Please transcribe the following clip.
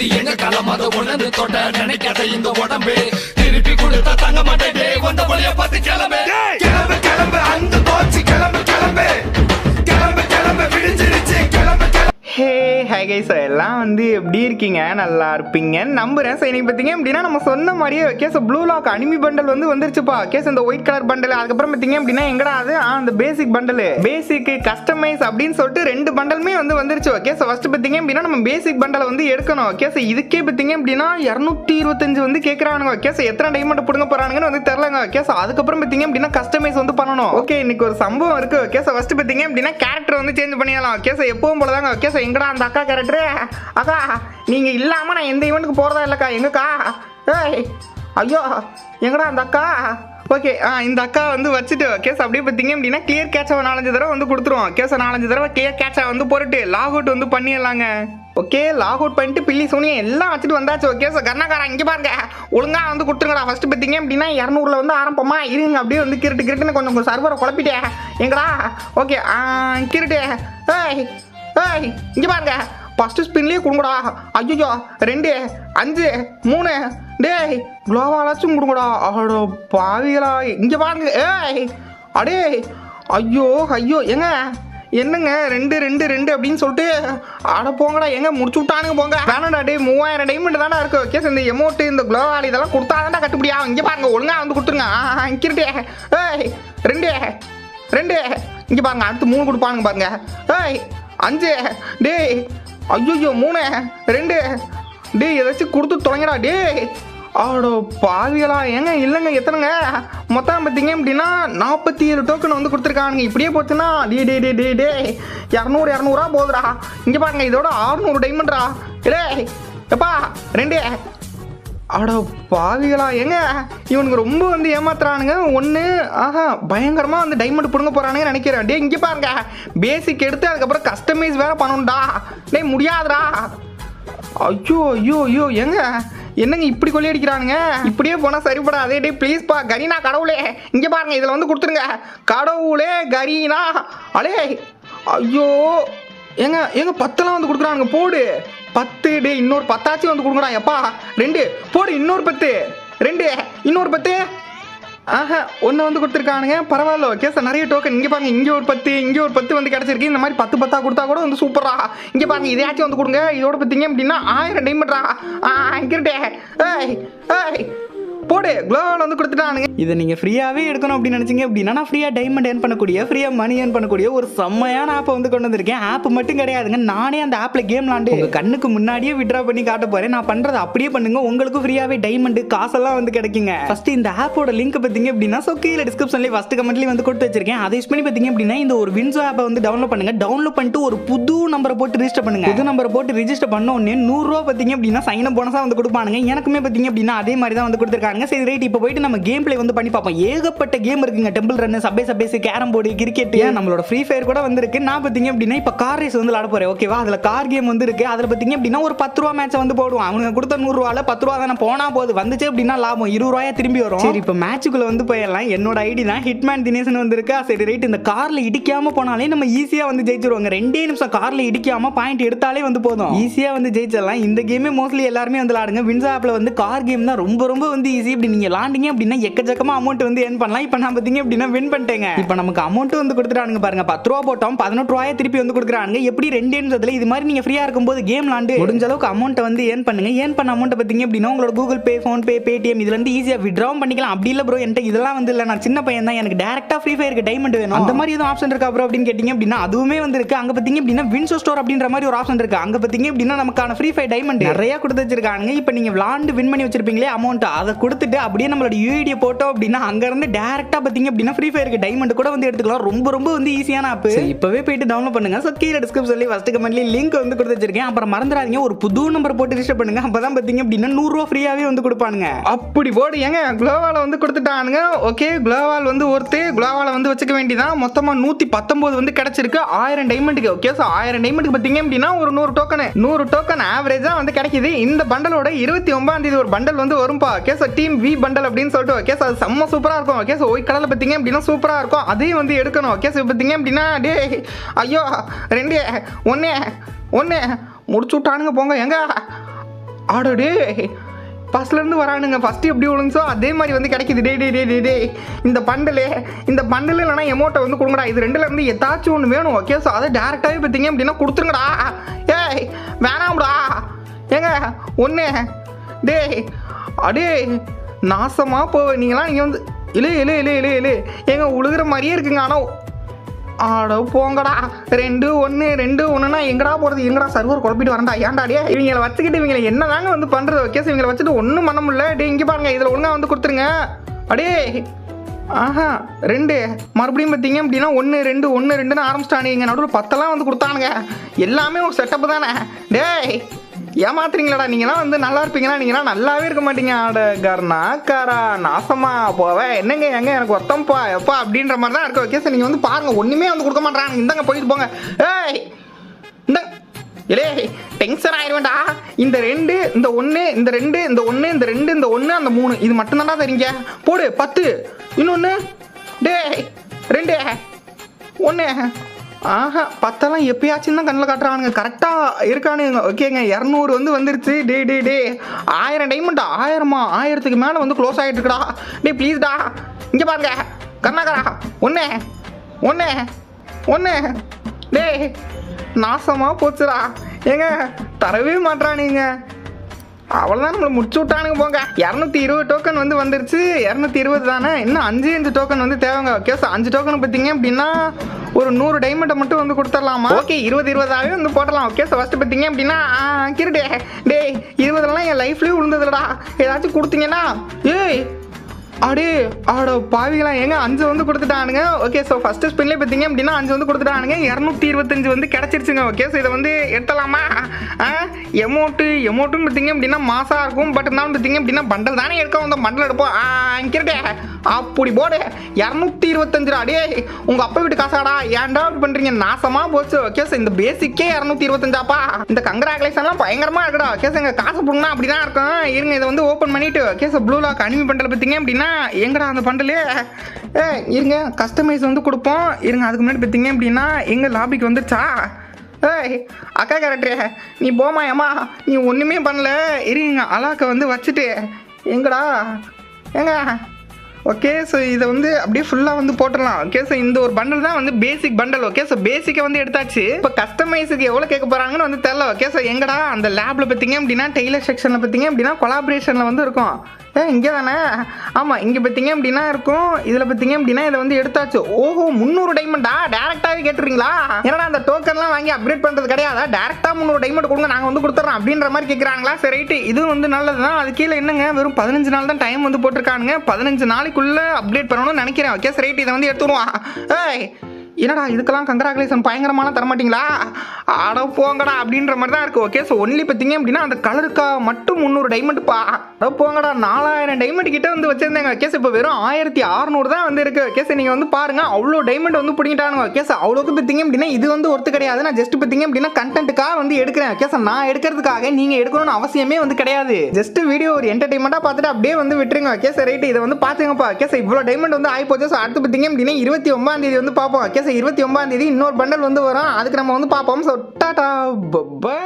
இது எங்க காலம்? அதை உணர்ந்து தொட்ட நினைக்காத இந்த உடம்பு. திருப்பி கொடுத்தா தங்க மாட்டேன் வந்த வழிய பார்த்து கிளம்பு. கிளம்பு. ஹே ஹை கைஸ் எல்லாம் வந்து எப்படி இருக்கீங்க? நல்லா இருப்பீங்க நம்புறேன். சரி இன்னைக்கு பார்த்தீங்க அப்படின்னா நம்ம சொன்ன மாதிரியே case Blue Lock anime bundle வந்து வந்துருச்சுப்பா. கேஸ் இந்த ஒயிட் கலர் பண்டல் அதுக்கப்புறம் பார்த்தீங்க அப்படின்னா எங்கடா அது? ஆ அந்த பேசிக் பண்டல் பேசிக் கஸ்டமைஸ் அப்படின்னு சொல்லிட்டு ரெண்டு பண்டலுமே வந்து வந்துருச்சு. ஓகே ஸோ ஃபஸ்ட்டு பார்த்தீங்க அப்படின்னா நம்ம பேசிக் பண்டலை வந்து எடுக்கணும். ஓகே ஸோ இதுக்கே பார்த்தீங்க அப்படின்னா இரநூத்தி இருபத்தஞ்சு வந்து கேட்குறானுங்க கேஸ் எத்தனை டைமண்ட் பிடுங்க போறானுங்கன்னு வந்து தெரிலங்க ஓகே ஸோ அதுக்கப்புறம் பார்த்தீங்க அப்படின்னா கஸ்டமைஸ் வந்து பண்ணணும். ஓகே இன்னைக்கு ஒரு சம்பவம் இருக்குது ஓகே ஸோ ஃபஸ்ட்டு பார்த்தீங்க அப்படின்னா கேரக்டர் வந்து சேஞ்ச் பண்ணிடலாம். கேஸ் எப்பவும் போலதாங்க. ஸோ எங்கடா அந்த அக்கா கேரக்டர் அக்கா நீங்கள் இல்லாமல் நான் எந்த ஈவெண்ட்டுக்கு போகிறதா இல்லைக்கா எங்கக்கா? ஏய் ஐயோ எங்கடா அந்த அக்கா? ஓகே ஆ இந்த அக்கா வந்து வச்சுட்டு கேஸ் அப்படியே பார்த்தீங்க அப்படின்னா கிளியர் கேட்சை நாலஞ்சு தடவை வந்து கொடுத்துருவோம் கேஸை நாலஞ்சு தடவை கிளியர் கேட்சா வந்து போட்டுட்டு லாக் அவுட் வந்து பண்ணிடலாங்க. ஓகே லாக் அவுட் பண்ணிட்டு பில்லி சோனியா எல்லாம் வச்சுட்டு வந்தாச்சு. ஓகே சார் கர்ணாக்காரா இங்கே பாருங்க. ஒழுங்காக வந்து கொடுத்துருங்கடா. ஃபர்ஸ்ட் பார்த்தீங்க அப்படின்னா இரநூறுல வந்து ஆரம்பமா இருங்க. அப்படியே வந்து கிருட்டு கிருட்டுன்னு கொஞ்சம் கொஞ்சம் சர்வரை குழப்பிட்டே. எங்கடா? ஓகே கிருட்டு. ஏய் ஏய் இங்கே பாருங்க. ஃபஸ்ட்டு ஸ்பின்லேயே கொடுங்கடா. ஐயோ ரெண்டு அஞ்சு மூணு. டேய் குளோவாலாச்சும் கொடுங்கடா. அடோ பாவிகளா. இங்கே பாருங்க. ஏய் அடே ஐயோ ஐயோ ஏங்க என்னங்க? ரெண்டு ரெண்டு ரெண்டு அப்படின்னு சொல்லிட்டு அட போங்கடா. எங்க முடிச்சு விட்டானுங்க போங்க. வேணாடா டே மூவாயிரம் டைமண்ட் தானே இருக்கு. ஓகே இந்த எமௌண்ட் இந்த குளோவால் இதெல்லாம் கொடுத்தாதான்டா கட்டுப்படியா? இங்கே பாருங்க ஒழுங்கா வந்து கொடுத்துருங்க. இங்கிருட்டே. ஏய் ரெண்டு ரெண்டு. இங்கே பாருங்க அடுத்து மூணு கொடுப்பானுங்க பாருங்க. ஏய் அஞ்சு டேய் ஐயோ மூணு ரெண்டு டேய் ஏதாச்சும் கொடுத்து தொலைங்கடா டேய். ஆடோ பாவிகளா ஏங்க இல்லைங்க எத்தனைங்க? மொத்தம் பார்த்தீங்க அப்படின்னா நாற்பத்தி ஏழு டோக்கன் வந்து கொடுத்துருக்கானுங்க. இப்படியே போச்சுன்னா டே டே டே டே டே இரநூறு இரநூறுவா போகுதுடா. இங்கே பாருங்க இதோட ஆறுநூறு டைமண்ட்ரா டேய் எப்பா ரெண்டு அட பாவிகளா. ஏங்க இவனுக்கு ரொம்ப வந்து ஏமாத்துறானுங்க. ஒன்று ஆஹா பயங்கரமாக வந்து டைமண்ட் பிடுங்க போகிறானுங்க நினைக்கிறேன். டே இங்கே பாருங்க. பேசிக் எடுத்து அதுக்கப்புறம் கஸ்டமைஸ் வேற பண்ணணும்டா. டே முடியாதுடா. ஐயோ ஐயோ ஐயோ. ஏங்க என்னங்க இப்படி கொள்ளி அடிக்கிறானுங்க? இப்படியே போனால் சரிப்படாதே. டே ப்ளீஸ்ப்பா கரீனா கடவுளே. இங்கே பாருங்க இதில் வந்து கொடுத்துருங்க. கடவுளே கரீனா. அலே ஐயோ. ஏங்க ஏங்க பத்தெல்லாம் வந்து கொடுக்குறானுங்க போடு. பத்து டே இன்னொரு பத்தாச்சும் வந்து கொடுக்குறான் எப்பா. ரெண்டு போடு இன்னொரு பத்து. ரெண்டு இன்னொரு பத்து. ஆஹா ஒன்று வந்து கொடுத்துருக்கானுங்க. பரவாயில்ல ஓகே சார் நிறைய டோக்கன் இங்கே பாருங்க இங்கே ஒரு பத்து இங்கே ஒரு பத்து வந்து கிடச்சிருக்கு. இந்த மாதிரி பத்து பத்தா கொடுத்தா கூட வந்து சூப்பரா இங்கே பாருங்க இதையாச்சும் வந்து கொடுங்க. இதோட பார்த்தீங்க அப்படின்னா ஆயிரம் டைமண்ட்ரா ஆ இங்கிருட்டே. ஏய் ஏய். போடு குளோவால் வந்து கொடுத்துட்டானுங்க. இதை நீங்கள் ஃப்ரீயாகவே எடுக்கணும் அப்படின்னு நினச்சிங்க அப்படின்னா நான் ஃப்ரீயாக டைமண்ட் ஏர்ன் பண்ணக்கூடிய ஃப்ரீயாக மணி ஏர்ன் பண்ணக்கூடிய ஒரு செம்மையான ஆப்பை வந்து கொண்டு வந்திருக்கேன். ஆப் மட்டும் கிடையாதுங்க நானே அந்த ஆப்பில் கேம் விளாண்டு உங்கள் கண்ணுக்கு முன்னாடியே விட்ரா பண்ணி காட்ட போகிறேன் நான் பண்ணுறது அப்படியே பண்ணுங்க உங்களுக்கு ஃப்ரீயாகவே டைமண்ட் காசெல்லாம் வந்து கிடைக்குங்க. ஃபர்ஸ்ட் இந்த ஆப்போட லிங்க் பார்த்தீங்க அப்படின்னா ஸோ கீழே டிஸ்கிரிப்ஷன்லேயே ஃபஸ்ட் கமெண்ட்லேயே வந்து கொடுத்து வச்சிருக்கேன். அதை யூஸ் பண்ணி பார்த்தீங்க அப்படின்னா இந்த ஒரு வின்சோ ஆப்பை வந்து டவுன்லோட் பண்ணுங்க. டவுன்லோட் பண்ணிட்டு ஒரு புது நம்பரை போட்டு ரிஜிஸ்டர் பண்ணுங்க. புது நம்பரை போட்டு ரிஜிஸ்டர் பண்ண உடனே நூறுரூவா பார்த்தீங்க அப்படின்னா சைன் போனஸாக வந்து கொடுப்பானுங்க. எனக்குமே பார்த்தீங்க அப்படின்னா அதே மாதிரி தான் வந்து கொடுத்துருக்காங்க. சரி ரைட் இப்போ போயிட்டு நம்ம கேம் பிளே வந்து பண்ணி பார்ப்போம். ஏகப்பட்ட கேம் இருக்குங்க. டெம்பிள் ரன் சபே சபேஸ் கேரம் போர்டு கிரிக்கெட் நம்மளோட ஃப்ரீ ஃபயர் கூட வந்திருக்கு. நான் பார்த்தீங்க அப்படின்னா இப்போ கார் ரேஸ் வந்து விளாட போறேன். ஓகேவா அதில் கார் கேம் வந்து இருக்கு. அதில் பார்த்தீங்க அப்படின்னா ஒரு பத்து ரூபா மேட்ச் வந்து போடுவோம் அவனுங்க கொடுத்த நூறுரூவால பத்து ரூபா தானே போனா போகுது. வந்துச்சு அப்படின்னா லாபம். இருபது ரூபாயா திரும்பி வரும். சரி இப்போ மேட்சுக்குள்ள வந்து போயிடலாம். என்னோட ஐடி தான் ஹிட்மேன் தினேசன் வந்திருக்கா சரி ரைட் இந்த கார்ல இடிக்காம போனாலே நம்ம ஈஸியா வந்து ஜெயிச்சிருவாங்க. ரெண்டே நிமிஷம் கார்ல இடிக்காம பாயிண்ட் எடுத்தாலே வந்து போதும். ஈஸியா வந்து ஜெயிச்சிடலாம். இந்த கேமே மோஸ்ட்லி எல்லாருமே வந்து விளாடுங்க. வின்ஸ் ஆப்ல வந்து கார் கேம் தான் ரொம்ப ரொம்ப வந்து ஈஸி இப்படி நீங்க லாண்டிங்க அப்படின்னா எக்கச்சக்கமா அமௌண்ட் வந்து ஏர்ன் பண்ணலாம். இப்போ நான் பார்த்தீங்க அப்படின்னா வின் பண்ணிட்டேங்க. இப்போ நமக்கு அமௌண்ட் வந்து கொடுத்துட்டானுங்க பாருங்க. பத்து ரூபா போட்டோம் பதினெட்டு ரூபாய் திருப்பி வந்து கொடுக்குறானுங்க. எப்படி ரெண்டு நிமிஷத்துல இது மாதிரி நீங்க ஃப்ரீயா இருக்கும்போது கேம் விளாண்டு முடிஞ்ச அளவுக்கு அமௌண்ட்டை வந்து ஏர்ன் பண்ணுங்க. ஏர்ன் பண்ண அமௌண்ட் பார்த்தீங்க அப்படின்னா உங்களோட Google Pay PhonePe Paytm இதுல இருந்து ஈஸியா விட்ராவும் பண்ணிக்கலாம். அப்படி இல்ல ப்ரோ என்கிட்ட இதெல்லாம் வந்து இல்ல. நான் சின்ன பையன் தான். எனக்கு டேரக்டா ஃப்ரீ ஃபயருக்கு டைமண்ட் வேணும். அந்த மாதிரி எதுவும் ஆப்ஷன் இருக்கா ப்ரோ அப்படின்னு கேட்டீங்க அப்படின்னா அதுவுமே வந்து இருக்கு. அங்க பார்த்தீங்க அப்படின்னா வின்சோ ஸ்டோர் அப்படின்ற மாதிரி ஒரு ஆப்ஷன் இருக்கு. அங்க பார்த்தீங்க அப்படின்னா நமக்கான ஃப்ரீ ஃபயர் டைமண்ட் நிறைய கொடுத்து வச்சிருக்காங்க இப்போ நீங்க விளாண்டு வின் பண்ணி வச்சிருப்பீங்களே அமௌண்ட் அதை கொடுத்துட்டு அப்படியே நம்மளோட யூஐடியை போட்டோம் அப்படின்னா அங்க இருந்து டேரக்டா பார்த்தீங்க அப்படின்னா ஃப்ரீ ஃபயருக்கு டைமண்ட் கூட வந்து எடுத்துக்கலாம். ரொம்ப ரொம்ப வந்து ஈஸியான ஆப் இப்பவே போயிட்டு டவுன்லோட் பண்ணுங்க. ஸோ கீழே டிஸ்கிரிப்ஷன்ல ஃபர்ஸ்ட் கமெண்ட்ல லிங்க் வந்து கொடுத்து வச்சிருக்கேன். அப்புறம் மறந்துடாதீங்க. ஒரு புது நம்பர் போட்டு ரிஜிஸ்டர் பண்ணுங்க. அப்பதான் பார்த்தீங்க அப்படின்னா நூறுரூவா ஃப்ரீயாவே வந்து கொடுப்பானுங்க. அப்படி போடு. ஏங்க குளோவால வந்து கொடுத்துட்டானுங்க. ஓகே குளோவால் வந்து ஒருத்தர் குளோவால வந்து வச்சுக்க வேண்டியதான் மொத்தமா நூத்தி பத்தொன்பது வந்து கிடைச்சிருக்கு. ஆயிரம் டைமண்டுக்கு ஓகே ஸோ ஆயிரம் டைமண்டுக்கு பார்த்தீங்க அப்படின்னா ஒரு நூறு டோக்கன் நூறு டோக்கன் ஆவரேஜா வந்து கிடைக்குது. இந்த பண்டலோட இருபத்தி ஒன்பதாம் தேதி ஒரு பண்டல் வந்து வரும்பா. Okay so team V bundle அப்படின்னு சொல்லிட்டு ஓகே அது செம்ம சூப்பராக இருக்கும். ஓகே ஸோ ஒயிட் கடலை பார்த்தீங்க அப்படின்னா சூப்பராக இருக்கும். அதையும் வந்து எடுக்கணும். ஓகே ஸோ பார்த்தீங்க அப்படின்னா டே ஐயோ ரெண்டு ஒன்று ஒன்று முடிச்சு விட்டானுங்க போங்க. எங்க? ஆடோடே ஃபஸ்ட்லேருந்து வரானுங்க. ஃபஸ்ட்டு எப்படி விழுந்துச்சோ அதே மாதிரி வந்து கிடைக்குது. டே டே டே டே டே இந்த பண்டலு இந்த பண்டல் இல்லைனா எமௌண்ட்டை வந்து கொடுங்கடா. இது ரெண்டுலேருந்து எதாச்சும் ஏதாச்சும் ஒன்று வேணும். ஓகே ஸோ அதை டேரெக்டாகவே பார்த்தீங்க அப்படின்னா கொடுத்துருங்கடா. ஏய் வேணாம்டா. ஏங்க ஒன்று டேய் அடே நாசமாக போ நீங்களாம் நீங்கள் வந்து இழு இழு இழு இழு இழு ஏங்க உழுகிற மாதிரியே இருக்குங்க ஆனால் ஆட போங்கடா. ரெண்டு ஒன்று ரெண்டு ஒன்றுனா எங்கடா போகிறது எங்கடா சர்வர் குழப்பிட்டு வரண்டா ஏன்டா டே இவங்களை வச்சுக்கிட்டு இவங்களை என்னதாங்க வந்து பண்ணுறது ஓகே இவங்களை வச்சுட்டு ஒன்றும் பண்ண முடியல. டே இங்கே பாருங்க இதில் ஒழுங்காக வந்து கொடுத்துருங்க. அடே. ஆஹா ரெண்டு. மறுபடியும் பார்த்தீங்க அப்படின்னா ஒன்று ரெண்டு ஒன்று ரெண்டுன்னு ஆரம்பிச்சிட்டானுங்க. எங்கள் நடுவில் பத்தெல்லாம் வந்து கொடுத்தானுங்க. எல்லாமே ஒரு செட்டப் தானே. டேய். ஏமாத்துறீங்களாடா நீங்களாம் வந்து நல்லா இருப்பீங்களா? நீங்களாம் நல்லாவே இருக்க மாட்டீங்க ஆடகாரனா காரா நாசமா போவே. என்னங்க எங்க எனக்கு ஒத்தம்பா எப்பா அப்படின்ற மாதிரி தான் இருக்க ஓகே சார் நீங்கள் வந்து பாருங்க ஒன்றுமே வந்து கொடுக்க மாட்டேறாங்க. இந்தாங்க போயிட்டு போங்க. ஏய் இந்த இலே டென்ஷன் ஆயிடுவேன்டா இந்த ரெண்டு இந்த ஒன்று இந்த ரெண்டு இந்த ஒன்று இந்த ரெண்டு இந்த ஒன்று அந்த மூணு. இது மட்டும்தான்டா தெரியுங்க. போடு பத்து. இன்னொன்று டேய் ரெண்டு. ஒன்று ஆஹா பத்தெல்லாம் எப்பயாச்சும் தான் கண்ணில் காட்டுறானுங்க. கரெக்டாக இருக்கானுங்க. ஓகேங்க இரநூறு வந்து வந்துருச்சு. டே டே டே ஆயிரம் டைமண்டா ஆயிரமா? ஆயிரத்துக்கு மேலே வந்து க்ளோஸ் ஆகிட்டு இருக்குடா டே. ப்ளீஸ்டா இங்கே பாருங்க. கர்நாகரா ஒன்று ஒன்று ஒன்று டே நாசமாக போச்சுடா. ஏங்க தரவே மாட்றானுங்க. அவ்வளோதான் நம்மளை முடிச்சு விட்டானுங்க போங்க. இரநூத்தி இருபது டோக்கன் வந்து வந்துருச்சு. இரநூத்தி இருபது தானே? இன்னும் அஞ்சு அஞ்சு டோக்கன் வந்து தேவைங்க. ஓகே அஞ்சு டோக்கன் பார்த்தீங்க அப்படின்னா ஒரு நூறு டைமண்டை மட்டும் வந்து கொடுத்துடலாமா? ஓகே இருபது இருபதாவே வந்து போடலாம் ஓகே ஸோ ஃபஸ்ட்டு பார்த்தீங்க அப்படின்னா கிருடே. டேய் இருபதுலாம் என் லைஃப்லேயே விழுந்ததுலடா ஏதாச்சும் கொடுத்தீங்கன்னா ஏய் அடே ஆட பாவிகளா ஏங்க அஞ்சு வந்து கொடுத்துட்டானுங்க. ஓகே ஸோ ஃபர்ஸ்ட் ஸ்பின்ல பார்த்தீங்க அப்படின்னா அஞ்சு வந்து கொடுத்துட்டானுங்க. இரநூத்தி இருபத்தஞ்சு வந்து கிடச்சிருச்சுங்க. ஓகே ஸோ இதை வந்து எடுத்தலாமா எமௌண்ட்டு எமௌண்ட்டும் பார்த்தீங்க அப்படின்னா மாசாக இருக்கும். பட் இருந்தாலும் பார்த்தீங்க அப்படின்னா பண்டல் தானே எடுக்க வந்தோம். பண்டல் எடுப்போம். கிரட்டே அப்படி போடு. இரநூத்தி இருபத்தஞ்சு அடே உங்கள் அப்பா வீட்டு காசாடா. ஏன்டா அப்படி பண்ணுறீங்க நாசமாக போச்சு. ஓகே ஸோ இந்த பேசிக்கே இரநூத்தி இருபத்தஞ்சாப்பா? இந்த கங்கராகுலேஷன்லாம் பயங்கரமாக இருக்குடா. ஓகே எங்கள் காசு போடணும் அப்படிதான் இருக்கும். இருங்க இதை வந்து ஓப்பன் பண்ணிட்டு. Okay sir Blue Lock anime bundle பார்த்தீங்க அப்படின்னா எங்கடா அந்த பண்டலு ஏ இருங்க கஸ்டமைஸ் வந்து கொடுப்போம். இருங்க அதுக்கு முன்னாடி பார்த்தீங்க அப்படின்னா எங்கள் லாபிக்கு வந்துச்சா ஏய் அக்கா கேரக்டரே நீ போமா நீ ஒன்றுமே பண்ணல. இருங்க அலாக்கை வந்து வச்சுட்டு. எங்கடா? ஏங்க? ஓகே ஸோ இதை வந்து அப்படியே ஃபுல்லாக வந்து போட்டுடலாம். ஓகே ஸோ இந்த ஒரு பண்டல் தான் வந்து பேசிக் பண்டல் ஓகே ஸோ பேசிக்கை வந்து எடுத்தாச்சு. இப்போ கஸ்டமைஸுக்கு எவ்வளோ கேட்க போகிறாங்கன்னு வந்து தெரில ஓகே ஸோ எங்கடா? அந்த லேபில் பார்த்தீங்க அப்படின்னா டெய்லர் செக்ஷனில் பார்த்தீங்க அப்படின்னா கொலாபரேஷனில் வந்து இருக்கும். இங்கே தானே? ஆமாம் இங்கே பார்த்தீங்க அப்படின்னா இருக்கும். இதில் பார்த்தீங்க அப்படின்னா இதை வந்து எடுத்தாச்சு. ஓஹோ முந்நூறு டைமண்டா டேரெக்டாகவே கேட்டுறீங்களா ஏன்னா அந்த டோக்கன்லாம் வாங்கி அப்கிரேட் பண்ணுறது கிடையாதா? டேரெக்டாக முந்நூறு டைமண்ட் கொடுங்க நாங்கள் வந்து கொடுத்துட்றோம் அப்படின்ற மாதிரி கேட்குறாங்களா சரி ரைட்டு. இதுவும் வந்து நல்லது தான் அது கீழே என்னங்க? வெறும் பதினஞ்சு நாள் தான் டைம் வந்து போட்டிருக்கானுங்க. பதினஞ்சு நாளைக்குள்ளே அப்டேட் பண்ணணும்னு நினைக்கிறேன். ஓகே சரி ரைட்டு. இதை வந்து எடுத்துருவான் ஏய் என்னடா இதுக்கெல்லாம் கங்கராகுலேஷன் பயங்கரமான தரமாட்டிங்களா? ஆட போங்கடா அப்படின்ற மாதிரி தான் இருக்குது ஓகே ஸோ ஒன்லி பார்த்தீங்க அப்படின்னா அந்த கலருக்கா மட்டும் முந்நூறு டைமண்ட் பா. அட போங்கடா நாலாயிரம் டைமண்ட் கிட்ட வந்து வச்சிருந்தேங்க. ஓகே இப்போ வெறும் ஆயிரத்தி அறநூறு தான் வந்து இருக்கு ஓகே சார் நீங்கள் வந்து பாருங்க அவ்வளோ டைமண்ட் வந்து பிடிங்கிட்டானுங்க. ஓகே சார் அவ்வளோக்கு பார்த்தீங்க அப்படின்னா இது வந்து ஒருத்து கிடையாது. நான் ஜஸ்ட் பார்த்தீங்க அப்படின்னா கண்டென்ட்டுக்காக வந்து எடுக்கிறேன். ஓகே சார் நான் எடுக்கிறதுக்காக நீங்கள் எடுக்கணும்னு அவசியமே வந்து கிடையாது. ஜஸ்ட் வீடியோ ஒரு என்டர்டைன்மெண்ட்டாக பார்த்துட்டு அப்படியே வந்து விட்டுருங்க. ஓகே சார் ரைட்டு இதை வந்து பார்த்துங்கப்பா. ஓகே சார் இவ்வளோ டைமண்ட் வந்து ஆகி போச்சு ஸோ அடுத்து பார்த்தீங்க அப்படின்னா இருபத்தி ஒன்பதாம் தேதி வந்து பார்ப்போம். ஓகே சார் இருபத்தி ஒன்பதாம் தேதி இன்னொரு பண்டல் வந்து வரும். அதுக்கு நம்ம வந்து பார்ப்போம். So tata bye